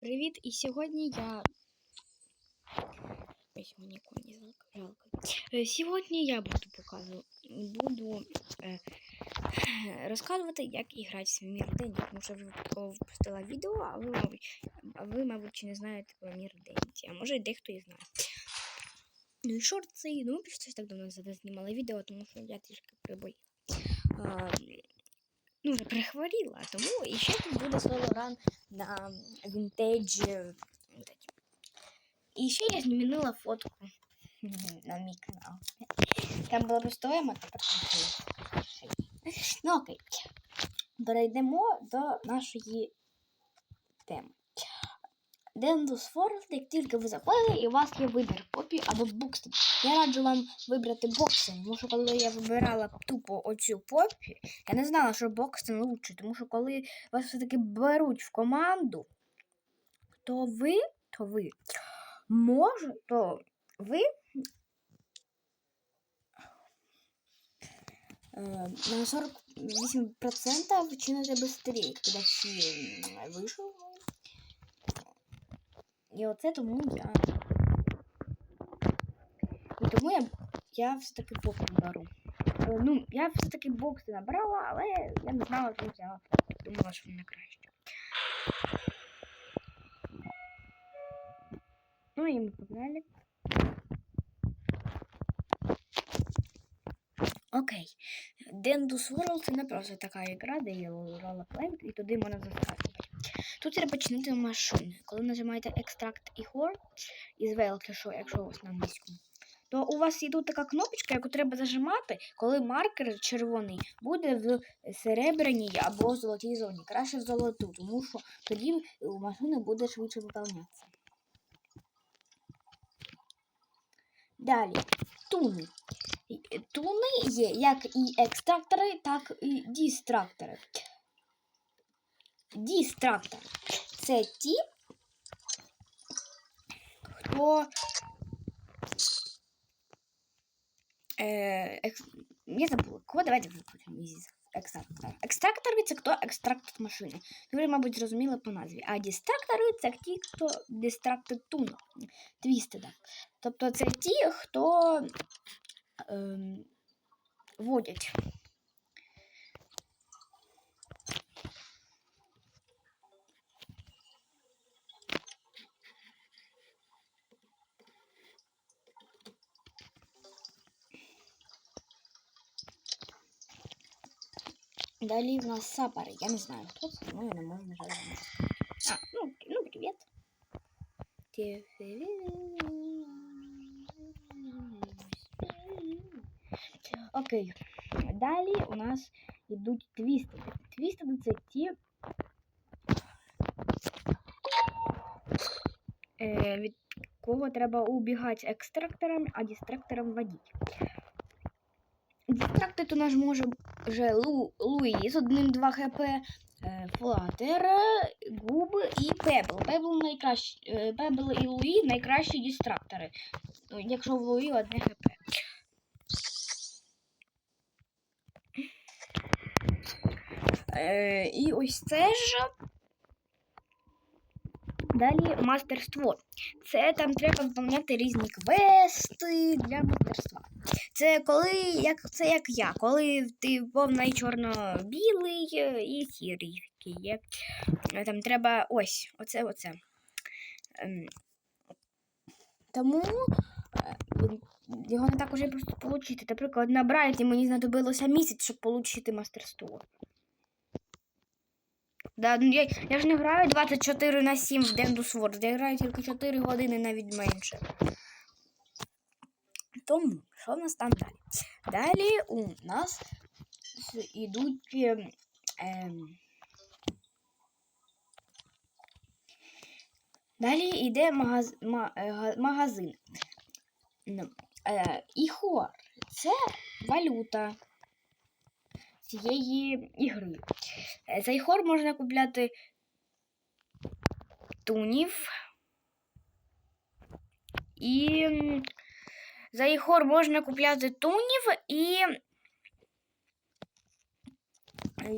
Привіт! І сьогодні я. Ой, мені коні жалко. Е, Сьогодні я буду показувати, буду е, розказувати, як грати в мір день, тому що вже випустила відео, а ви, мабуть, ви, мабуть, чи не знаєте про мір день. А може дехто і знає. Ну і шорти, ну, щось так давно знімала відео, тому що я трішки приболіла. А, ну, вже перехворіла, тому і ще тут буде соло ран на вінтедж. І ще я змінила фотку на мій канал. Там була просто ема, тепер. Ну окей. Перейдемо до нашої теми. Dendus Forest, як тільки ви заходите, і у вас є вибір попі або букстен. Я раджу вам вибрати боксен, тому що коли я вибирала тупо оцю попі, я не знала, що боксен лучше, тому що коли вас все-таки беруть в команду, то ви, то ви може, то ви е, на 48% чините быстрее, коли всі м, вийшов. І оце тому я. І тому я, я все-таки бокси беру. Е, Ну, я все-таки бокси набрала, але я не знала, що взяла. Думала, що мене краще. Ну и мы погнали. Окей. Dendus World це не просто така ігра, де є ролеплей, і туди можна заскакувати. Тут треба чинити машини. Коли нажимаєте Extract і Horde із велки, що, якщо ось на англійському, то у вас є тут така кнопочка, яку треба зажимати, коли маркер червоний буде в серебряній або золотій зоні. Краще в золоту, тому що тоді у машини буде швидше виповнятися. Далі, туни. Е, Туни є як і екстрактори, так і дістрактори. Дістрактор це ті, хто. Екс... Я забула. Кого давайте виключимо із екстрактора. Екстрактори це хто екстрактор машини. Ви, мабуть, зрозуміли по назві. А дістрактори це ті, хто дистрактить туну. так. Тобто це ті, хто ем, водять. Далі в нас сапари. Я не знаю, хто це, ну я не. А, ну, ну привіт. Окей. Далі у нас йдуть твістери. Твістери це ті, е, від кого треба убігати екстрактором, а дистрактором водіть. Дистрактор у нас може вже Лу, Луї одним-два хп, е, Флатер, Губ і Пебл. Пебл найкращі, е, Пебл і Луї найкращі дистрактори. Ну, Якщо в Луї одне хп. Е, і ось це ж. Далі мастерство. Це там треба виконувати різні квести для мастерства. Це коли, як це як я, коли ти повний чорно-білий е, і сірий є. Е, Там треба ось, оце, оце. Ем, Тому е, його не так уже просто отримати. Наприклад, на Брайті мені знадобилося місяць, щоб отримати мастерство. Да, ну я, я ж не граю 24 на 7 в Dendus Wars, я граю тільки 4 години навіть менше. Тому, що в нас там далі? Далі у нас с- ідуть. ем, ем, Далі йде магаз, ма, е, магазин. Е, хор це валюта цієї ігри. Е, Цей хор можна купляти тунів. І за ігор можна купляти тунів і.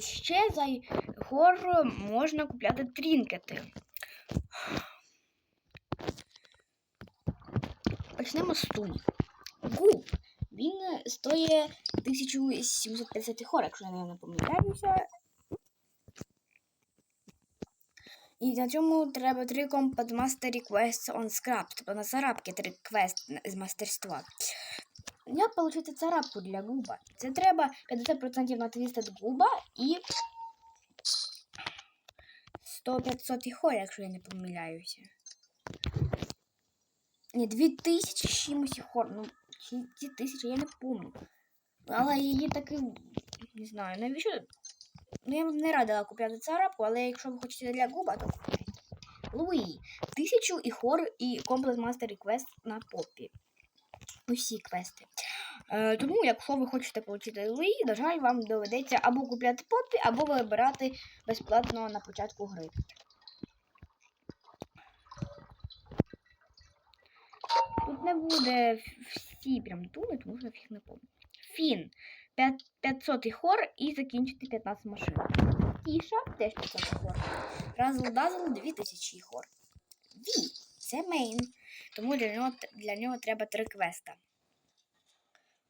Ще за ігор можна купляти трінкети. Почнемо з тунів. Губ. Він стоїть 1750 хор, якщо я не пам'ятаюся. І на цьому треба три Combat Master Requests on Scrap, тобто на царапки три квест з мастерства. Як отримати царапку для губа? Це треба 50% на твістед губа і 100-500 хор, якщо я не помиляюся. Ні, 2000 з чимось хор. Ну, чи ці тисячі, я не пам'ятаю. Але її таки. Не знаю, навіщо. Ну, я не радила купляти царапку, але якщо ви хочете для губа, то купляйте. Луї. Тисячу і хор, і комплект мастер квест на попі. Усі квести. Е, тому, якщо ви хочете отримати Луї, на жаль, вам доведеться або купляти попі, або вибирати безплатно на початку гри. Тут не буде всі прям туни, тому що я не пам'ятаю. Фін. 500 хор і закінчити 15 машин. Тіша теж 500 хор. Разл Дазл 2000 хор. Ві це мейн. Тому для нього, для нього треба три квеста.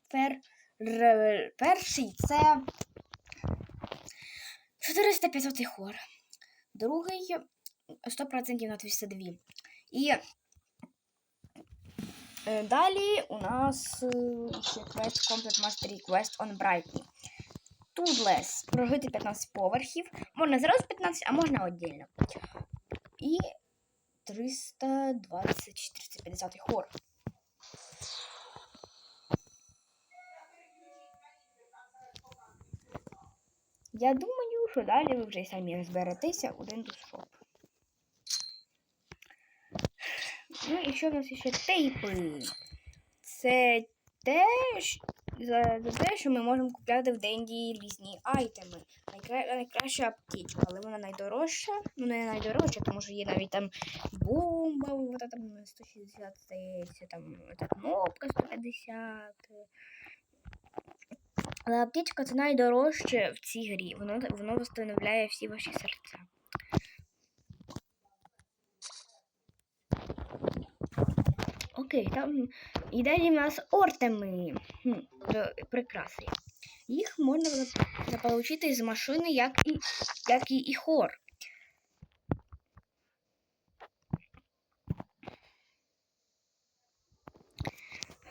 Фер, р, перший це 400-500 хор. Другий 100% на 202. І Далі у нас е, ще квест Complete Mastery Quest on Brightly. Toodless. Прожити 15 поверхів. Можна зразу 15, а можна віддільно. І 320-450 хор. Я думаю, що далі ви вже самі розберетеся у Windows Ну і що в нас ще тейпи? Це те, за, те, що ми можемо купляти в Денді різні айтеми. Найкра... Найкраща аптечка, але вона найдорожча. Ну, не найдорожча, тому що є навіть там бомба, вот там 160 здається, там та кнопка 150. Але аптечка це найдорожче в цій грі. Воно воно встановляє всі ваші серця. Окей, там і далі в нас ортеми. Хм, прикраси. Їх можна заполучити з машини, як і як і, і хор.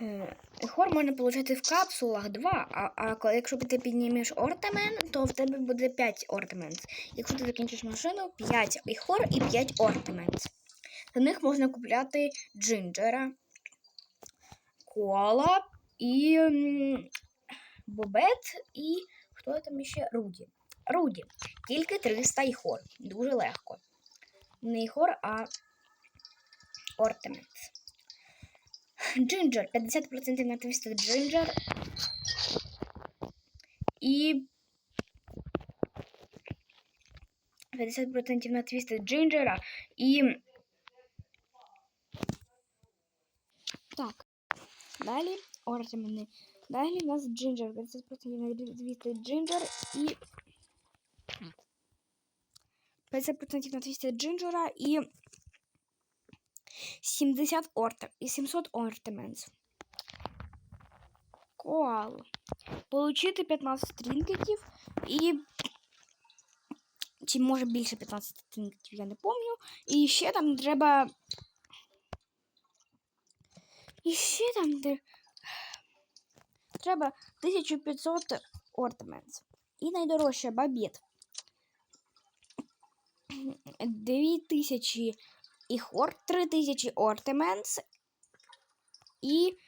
Е, хор можна отримати в капсулах 2, а а якщо ти піднімеш ортамен, то в тебе буде 5 ортаменс. Якщо ти закінчиш машину, 5 і хор і 5 ортаменс. За них можна купляти джинджера, кола і бобет, і хто там ще? Руді. Руді. Тільки 300 іхор. Дуже легко. Не іхор, а ортемент. Джинджер. 50% на твістер джинджер. І 50% на твістер джинджера і Так. Далі ортемени. Далі у нас джинджер. 50% на 200 джинджер і. 50% на 200 джинджера і 70 орте і 700 ортеменс. Коал. Получити 15 тринкетів і. Чи може більше 15 тринкетів, я не пам'ятаю. І ще там треба і ще там де треба 1500 ортаментс. І найдорожча бабет. 2000 іхор, 3000 ортаментс і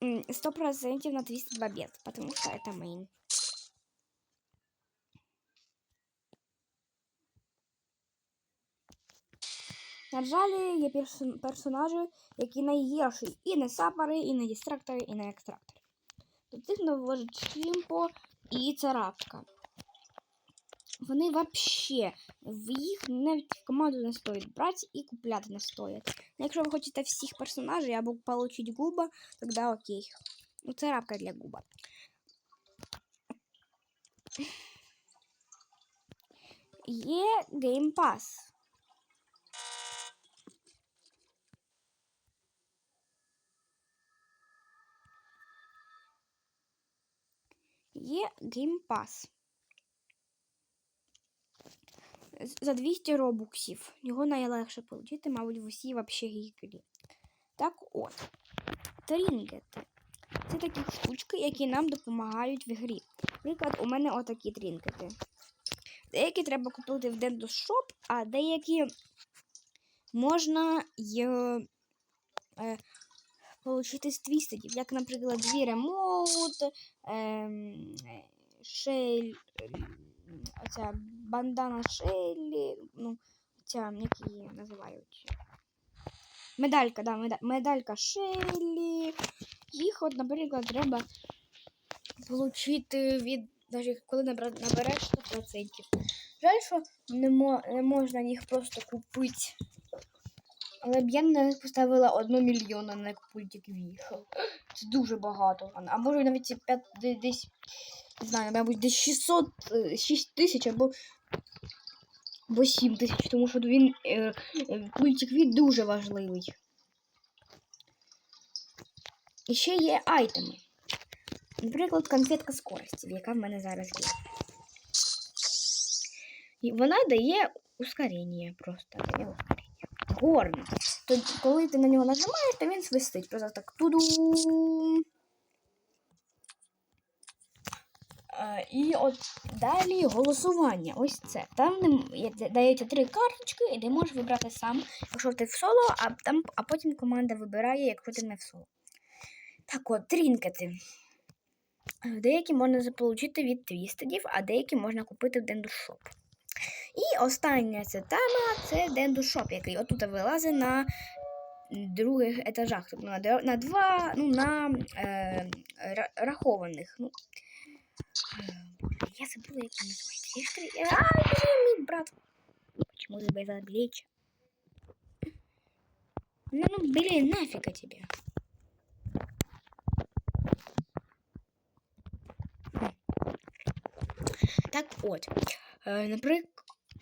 100% на 200 бабет, потому что это мейн. На жаль, є персонажі, які найгірші і не сапери, і не дистрактори, і не екстрактори. До цих наводить Шлімпо і Царапка. Вони взагалі в їх навіть в команду не стоїть брати і купляти не стоять. Ну, якщо ви хочете всіх персонажів або отримати губа, тоді окей. Ну, це рапка для губа. Є Game Pass. Є Game Pass. За 200 робуксів. Його найлегше отримати, мабуть, в усій вообще гіглі. Так от. Трінкети. Це такі штучки, які нам допомагають в грі. Наприклад, у мене отакі трінкети. Деякі треба купити в Dendo Shop, а деякі можна й, е, отримати з твістедів, як, наприклад, дві ремоут, ем, шель, оця бандана шелі, ну, ця, як її називають. Медалька, да, меда- медалька шелі. Їх, от, наприклад, треба отримати від, навіть коли набереш 100%. Жаль, що не, мо, не можна їх просто купити. Але б я них поставила 1 мільйона на пультик в'їхав. Це дуже багато. А- може навіть і п'ят- де- десь, не знаю, мабуть, десь 600, е, 6 тисяч або, або 7 тисяч, тому що він е, е, пультик він дуже важливий. І ще є айтеми. Наприклад, конфетка скорості, яка в мене зараз є. І вона дає ускорення просто. Горно. То, коли ти на нього нажимаєш, то він свистить. Просто так туду. І от далі голосування. Ось це. Там дається три карточки, і ти можеш вибрати сам, якщо ти в соло, а, там, а потім команда вибирає, якщо ти не в соло. Так от, трінкети. Е, Деякі можна заполучити від твістедів, а деякі можна купити в Дендушоп. І остання ця тема це Дендушоп, який отут вилазить на других етажах. Тобто на, на два, ну, на е, рахованих. Ну, е, я забула, як він називається. Я- Ай, мій брат. Почему ты без? Ну, ну, блин, нафига тебе. Так от. Е, наприклад,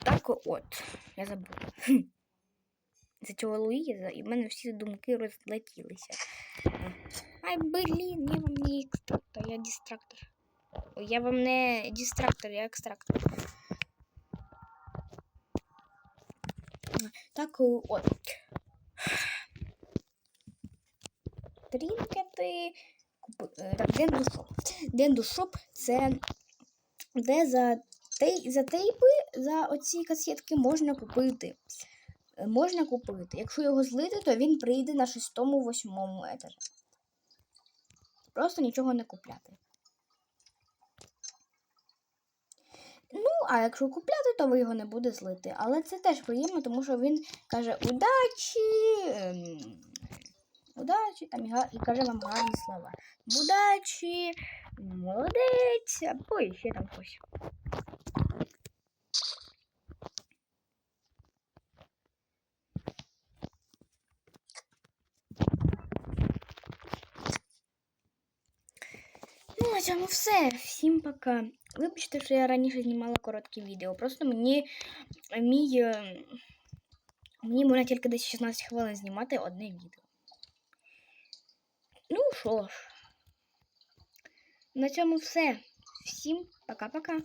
так от. Я забула. За цього Луїза, і в мене всі думки розлетілися. Ай, блін, я вам не екстрактор, я дистрактор. Я вам не дистрактор, я екстрактор. Так от. Трінкети. е, Дендушоп. Дендушоп це де за, за тейпи, за оці касетки можна купити. Е, Можна купити. Якщо його злити, то він прийде на шестому, восьмому етажі. Просто нічого не купляти. Ну, а якщо купляти, то ви його не буде злити. Але це теж приємно, тому що він каже удачі. ем, Удачі там і каже вам гарні слова. Удачі, молодець, або ще там щось. на цьому все. Всім пока. Вибачте, що я раніше знімала короткі відео. Просто мені мій. е, Мені можна тільки десь 16 хвилин знімати одне відео. Ну що ж. На цьому все. Всім пока-пока.